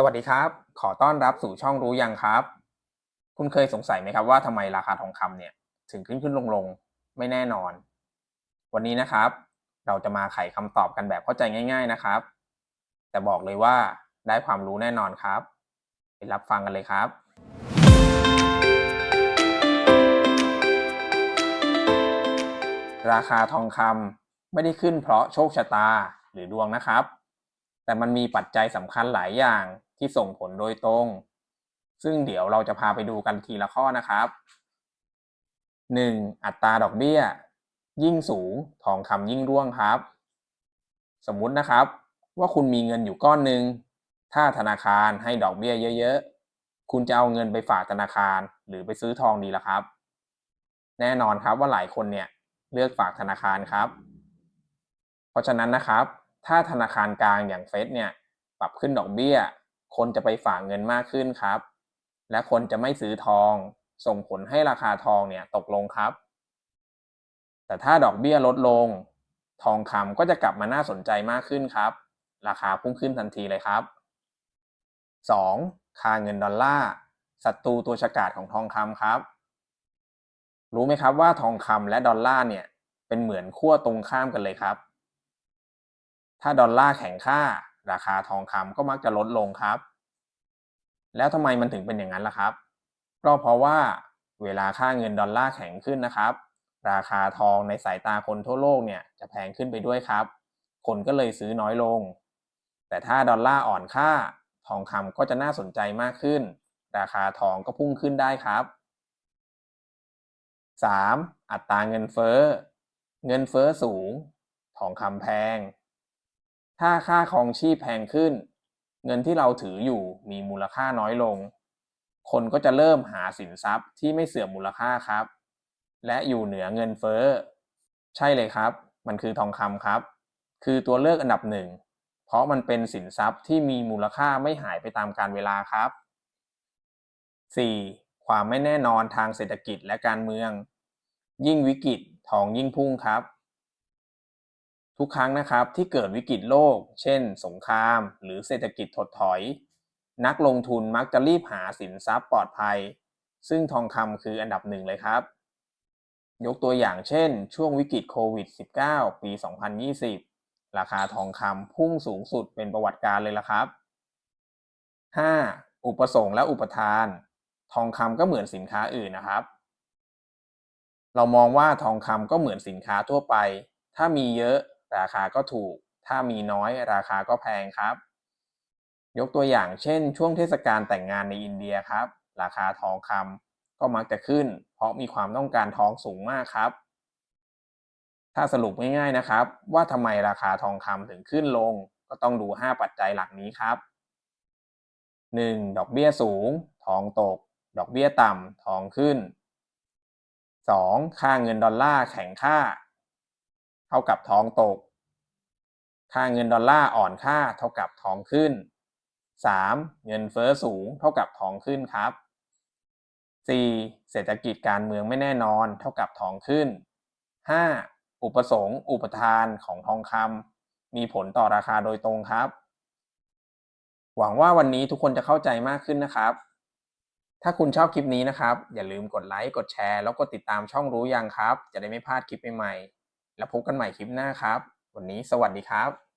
สวัสดีครับ ขอต้อนรับสู่ช่องรู้ยังครับ คุณเคยสงสัยไหมครับว่าทำไมราคาทองคำเนี่ยถึงขึ้นขึ้นลงลงไม่แน่นอน วันนี้นะครับ เราจะมาไขคำตอบกันแบบเข้าใจง่าย ๆนะครับ แต่บอกเลยว่าได้ความรู้แน่นอนครับ ไปรับฟังกันเลยครับ ราคาทองคำไม่ได้ขึ้นเพราะโชคชะตาหรือดวงนะครับ แต่มันมีปัจจัยสำคัญหลายอย่างที่ส่งผลโดยตรง ซึ่งเดี๋ยวเราจะพาไปดูกันทีละข้อนะครับ 1. อัตราดอกเบี้ย ยิ่งสูงทองคำยิ่งร่วงครับ สมมุตินะครับ ว่าคุณมีเงินอยู่ก้อนหนึ่งถ้าธนาคารให้ดอกเบี้ยเยอะ ๆ คุณจะเอาเงินไปฝากธนาคารหรือไปซื้อทองดีล่ะครับ แน่นอนครับว่าหลายคนเนี่ยเลือกฝากธนาคารครับ เพราะฉะนั้นนะครับ ถ้าธนาคารกลางอย่างเฟดเนี่ยปรับขึ้นดอกเบี้ย คนจะไปฝากเงินมากขึ้นครับ และคนจะไม่ซื้อทอง ส่งผลให้ราคาทองเนี่ยตกลงครับ แต่ถ้าดอกเบี้ยลดลง ทองคำก็จะกลับมาน่าสนใจมากขึ้นครับ ราคาพุ่งขึ้นทันทีเลยครับ 2. ค่าเงินดอลลาร์ศัตรูตัวฉกาจของทองคำครับ รู้ไหมครับว่าทองคำและดอลลาร์เนี่ยเป็นเหมือนขั้วตรงข้ามกันเลยครับ ถ้าดอลลาร์แข็งค่า ราคาทองคำก็มักจะลดลงครับ แล้วทำไมมันถึงเป็นอย่างนั้นล่ะครับ ก็เพราะว่าเวลาค่าเงินดอลลาร์แข็งขึ้นนะครับ ราคาทองในสายตาคนทั่วโลกเนี่ยจะแพงขึ้นไปด้วยครับ คนก็เลยซื้อน้อยลง แต่ถ้าดอลลาร์อ่อนค่า ทองคำก็จะน่าสนใจมากขึ้น ราคาทองก็พุ่งขึ้นได้ครับ 3. อัตราเงินเฟ้อ เงินเฟ้อสูง ทองคำแพง ถ้าค่าครองชีพแพงขึ้น เงินที่เราถืออยู่มีมูลค่าน้อยลง คนก็จะเริ่มหาสินทรัพย์ที่ไม่เสื่อมมูลค่าครับ และอยู่เหนือเงินเฟ้อ ใช่เลยครับ มันคือทองคำครับ คือตัวเลือกอันดับหนึ่ง เพราะมันเป็นสินทรัพย์ที่มีมูลค่าไม่หายไปตามกาลเวลาครับ 4. ความไม่แน่นอนทางเศรษฐกิจและการเมือง ยิ่งวิกฤตทองยิ่งพุ่งครับ ทุกครั้งนะครับที่เกิดวิกฤตโลก เช่น สงคราม หรือเศรษฐกิจถดถอย นักลงทุนมักจะรีบหาสินทรัพย์ปลอดภัย ซึ่งทองคำคืออันดับหนึ่งเลยครับ ยกตัวอย่างเช่น ช่วงวิกฤตโควิด -19 ปี 2020 ราคาทองคำพุ่งสูงสุดเป็นประวัติการเลยละครับ 5. อุปสงค์และอุปทาน ทองคำก็เหมือนสินค้าอื่นนะครับ เรามองว่าทองคำก็เหมือนสินค้าทั่วไป ถ้ามีเยอะ ราคาก็ถูก ถ้ามีน้อยราคาก็แพงครับ ยกตัวอย่างเช่น ช่วงเทศกาลแต่งงานในอินเดียครับ ราคาทองคำก็มักจะขึ้น เพราะมีความต้องการทองสูงมากครับ ถ้าสรุปง่ายๆนะครับ ว่าทำไมราคาทองคำถึงขึ้นลง ก็ต้องดู 5 ปัจจัยหลักนี้ครับ 1. ดอกเบี้ยสูง ทองตก ดอกเบี้ยต่ำทองขึ้น 2. ค่าเงินดอลลาร์แข็งค่า เท่ากับทองตก ค่าเงินดอลลาร์อ่อนค่าเท่ากับทองขึ้น 3. เงินเฟ้อสูงเท่ากับทองขึ้นครับ 4. เศรษฐกิจการเมืองไม่แน่นอนเท่ากับทองขึ้น 5. อุปสงค์ อุปทานของทองคำมีผลต่อราคาโดยตรงครับ หวังว่าวันนี้ทุกคนจะเข้าใจมากขึ้นนะครับ ถ้าคุณชอบคลิปนี้นะครับ อย่าลืมกดไลค์กดแชร์แล้วกดติดตามช่องรู้ยังครับ จะได้ไม่พลาดคลิปใหม่ๆ แล้วพบกันใหม่คลิปหน้าครับ วันนี้สวัสดีครับ